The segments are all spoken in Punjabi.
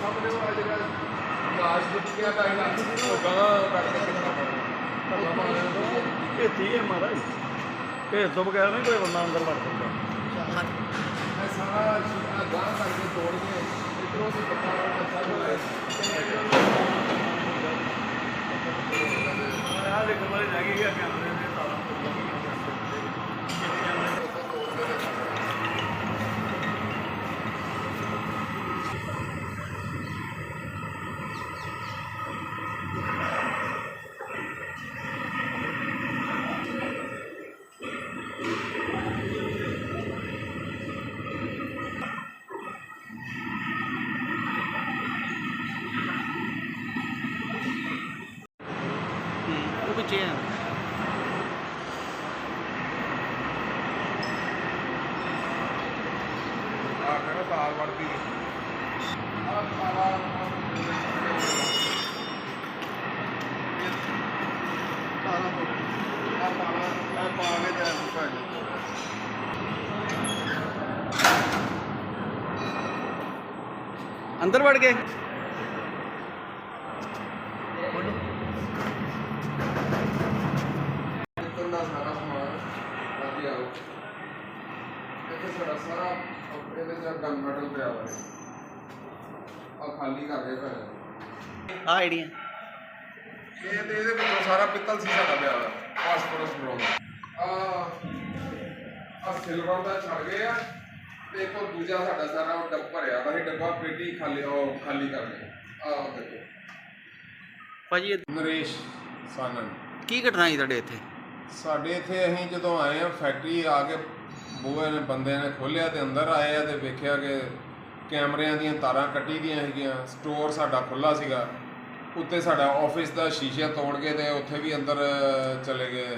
ਸਾਹਮਣੇ ਉਹ ਜਿਹੜਾ ਲਾਸ਼ ਦਿੱਤੀਆਂ ਦਾ ਇਲਾਜ ਉਹ ਗਾਂ ਕੱਢ ਕੇ ਕਿੰਨਾ ਪਾਉਣਾ ਇਹ ਤੀ ਹੈ ਮਹਾਰਾਜ ਭੇਜ ਤੋਂ ਬਗੈਰ ਨਹੀਂ ਕੋਈ ਬੰਦਾ ਅੰਦਰ ਵੜ ਸਕਦਾ ਮੈਂ ਸਾਰਾ ਗਾਂ ਕਰਕੇ ਤੋੜ ਕੇ ਇਧਰੋਂ ਦੀ ਪੱਕਾ ਰੱਖਾ ਚੱਲ ਆਹ ਦੇਖੋ ਵਾਲੀ ਰਹਿ ਕੈਮਰੇ ਦੇ ਤਾਰਾਂ ਉਹ ਪਿੱਛੇ ਆ ਆ ਕਹਿੰਦਾ ਤਾਰ ਵੜਦੀ ਆ ਸਾਰਾ ਤਾਰਾ ਆ ਤਾਰਾ ਆ ਪਾ ਕੇ ਜਾ ਭਾਈ ਅੰਦਰ ਵੜ ਗਏ ਨਿਕਲ ਦਾ ਸਾਰਾ ਸਮਾਨ ਲੱਗ ਗਿਆ ਇੱਥੇ ਸਾਡਾ ਸਾਰਾ ਇਹਦੇ ਚ ਗਨ ਮੈਟਲ ਪਿਆ ਵਾ ਆ ਖਾਲੀ ਕਰ ਗਏ ਘਰ। ਆ ਆਈਡੀਆਂ ਇਹ ਤੇ ਇਹਦੇ ਵਿੱਚੋਂ ਸਾਰਾ ਪਿੱਤਲ ਸੀ ਸਾਡਾ ਪਿਆ ਵਾ ਫਾਸਫੋਰਸ ਬ੍ਰੌਂਜ਼ ਆ ਆ ਸਿਲਵਰ ਦਾ ਛੜ ਗਏ ਆ। ਤੇ ਇੱਕ ਦੂਜਾ ਸਾਡਾ ਸਾਰਾ ਉਹ ਡੱਬ ਭਰਿਆ ਦਾ ਸੀ ਡੱਬਾ ਪੇਟੀ ਖਾਲੀ ਉਹ ਖਾਲੀ ਕਰ ਗਏ। ਆ ਦੇਖੋ। ਭਾਜੀ ਨਰੇਸ਼ ਸਾਨਨ। ਕੀ ਘਟਨਾ ਸੀ ਤੁਹਾਡੇ ਇੱਥੇ? ਸਾਡੇ ਇੱਥੇ ਅਸੀਂ ਜਦੋਂ ਆਏ ਆ ਫੈਕਟਰੀ ਆ ਕੇ ਬੂਹੇ ਨੇ ਬੰਦਿਆਂ ਨੇ ਖੋਲ੍ਹਿਆ ਤੇ ਅੰਦਰ ਆਏ ਆ ਤੇ ਵੇਖਿਆ ਕਿ ਕੈਮਰਿਆਂ ਦੀਆਂ ਤਾਰਾਂ ਕੱਟੀ ਦੀਆਂ ਹੈਗੀਆਂ ਸਟੋਰ ਸਾਡਾ ਖੁੱਲਾ ਸੀਗਾ। ਉੱਤੇ ਸਾਡਾ ਆਫਿਸ ਦਾ ਸ਼ੀਸ਼ਾ ਤੋੜ ਕੇ ਤੇ ਉੱਥੇ ਵੀ ਅੰਦਰ ਚਲੇ ਗਏ।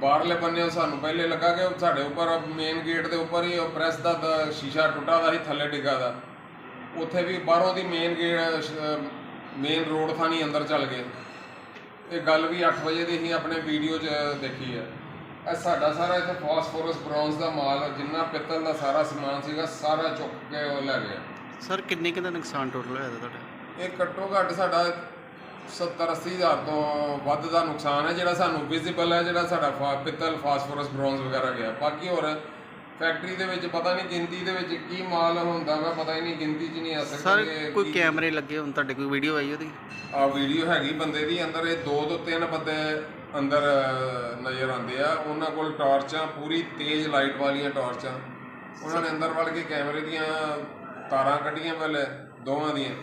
ਬਾਹਰਲੇ ਬੰਨੇ ਸਾਨੂੰ ਪਹਿਲੇ ਲੱਗਾ ਕਿ ਸਾਡੇ ਉੱਪਰ ਮੇਨ ਗੇਟ ਦੇ ਉੱਪਰ ਹੀ ਉਹ ਪ੍ਰੈਸ ਦਾ ਸ਼ੀਸ਼ਾ ਟੁੱਟਾ ਦਾ ਸੀ, ਥੱਲੇ ਡਿੱਗਾ ਦਾ। ਉੱਥੇ ਵੀ ਬਾਹਰੋਂ ਦੀ ਮੇਨ ਗੇਟ ਮੇਨ ਰੋਡ ਥਾਣੀ ਅੰਦਰ ਚੱਲ ਗਏ। ਇਹ ਗੱਲ ਵੀ 8 ਵਜੇ ਦੀ ਹੀ ਆਪਣੇ ਵੀਡੀਓ 'ਚ ਦੇਖੀ ਹੈ ਇਹ ਸਾਡਾ ਸਾਰਾ ਇੱਥੇ ਫਾਸਫੋਰਸ ਬ੍ਰੌਂਜ਼ ਦਾ ਮਾਲ ਜਿੰਨਾ ਪਿੱਤਲ ਦਾ ਸਾਰਾ ਸਮਾਨ ਸੀਗਾ ਸਾਰਾ ਚੁੱਕ ਕੇ ਉਹ ਲੈ ਗਏ ਸਰ ਕਿੰਨੇ ਕੁ ਦਾ ਨੁਕਸਾਨ ਟੋਟਲ ਹੋਇਆ ਤੁਹਾਡਾ? ਇਹ ਘੱਟੋ ਘੱਟ ਸਾਡਾ 70 80 ਹਜ਼ਾਰ ਤੋਂ ਵੱਧ ਦਾ ਨੁਕਸਾਨ ਹੈ ਜਿਹੜਾ ਸਾਨੂੰ ਵਿਜ਼ੀਬਲ ਹੈ ਜਿਹੜਾ ਸਾਡਾ ਫਾ- ਪਿੱਤਲ ਫਾਸਫੋਰਸ ਬ੍ਰੌਂਜ਼ ਵਗੈਰਾ ਗਿਆ। ਬਾਕੀ ਹੋਰ ਫੈਕਟਰੀ ਦੇ ਵਿੱਚ ਪਤਾ ਨਹੀਂ ਗਿਣਤੀ ਦੇ ਵਿੱਚ ਕੀ ਮਾਲ ਹੁੰਦਾ ਵਾ ਪਤਾ ਹੀ ਨਹੀਂ ਗਿਣਤੀ 'ਚ ਨਹੀਂ ਆ ਸਰ ਸਕਦਾ ਕੋਈ ਕੈਮਰੇ ਲੱਗੇ ਹੁਣ ਤੁਹਾਡੇ ਕੋਈ ਵੀਡੀਓ ਆਈ ਉਹਦੀ? ਆ ਵੀਡੀਓ ਹੈਗੀ ਬੰਦੇ ਦੀ ਅੰਦਰ ਇਹ ਦੋ ਤੋਂ ਤਿੰਨ ਬੰਦੇ ਅੰਦਰ ਨਜ਼ਰ ਆਉਂਦੇ ਆ। ਉਹਨਾਂ ਕੋਲ ਟਾਰਚਾਂ ਪੂਰੀ ਤੇਜ਼ ਲਾਈਟ ਵਾਲੀਆਂ ਟਾਰਚਾਂ। ਉਹਨਾਂ ਨੇ ਅੰਦਰ ਵੜ ਕੇ ਕੈਮਰੇ ਦੀਆਂ ਤਾਰਾਂ ਕੱਢੀਆਂ ਪਹਿਲੇ ਦੋਵਾਂ ਦੀਆਂ।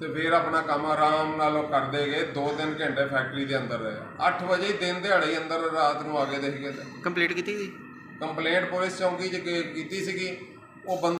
ਤੇ ਫਿਰ ਆਪਣਾ ਕੰਮ ਆਰਾਮ ਨਾਲ ਉਹ ਕਰਦੇ ਗਏ। 2-3 ਘੰਟੇ ਫੈਕਟਰੀ ਦੇ ਅੰਦਰ ਰਹੇ। 8 ਵਜੇ ਦਿਨ ਦਿਹਾੜੇ ਅੰਦਰ ਰਾਤ ਨੂੰ ਆ ਕੇ ਦੇਖ ਗਏ ਕੰਪਲੀਟ ਕੀਤੀ ਸੀ? ਕੰਪਲੇਂਟ ਪੁਲਿਸ ਚੌਂਕੀ 'ਚ ਕੀਤੀ ਸੀਗੀ। ਉਹ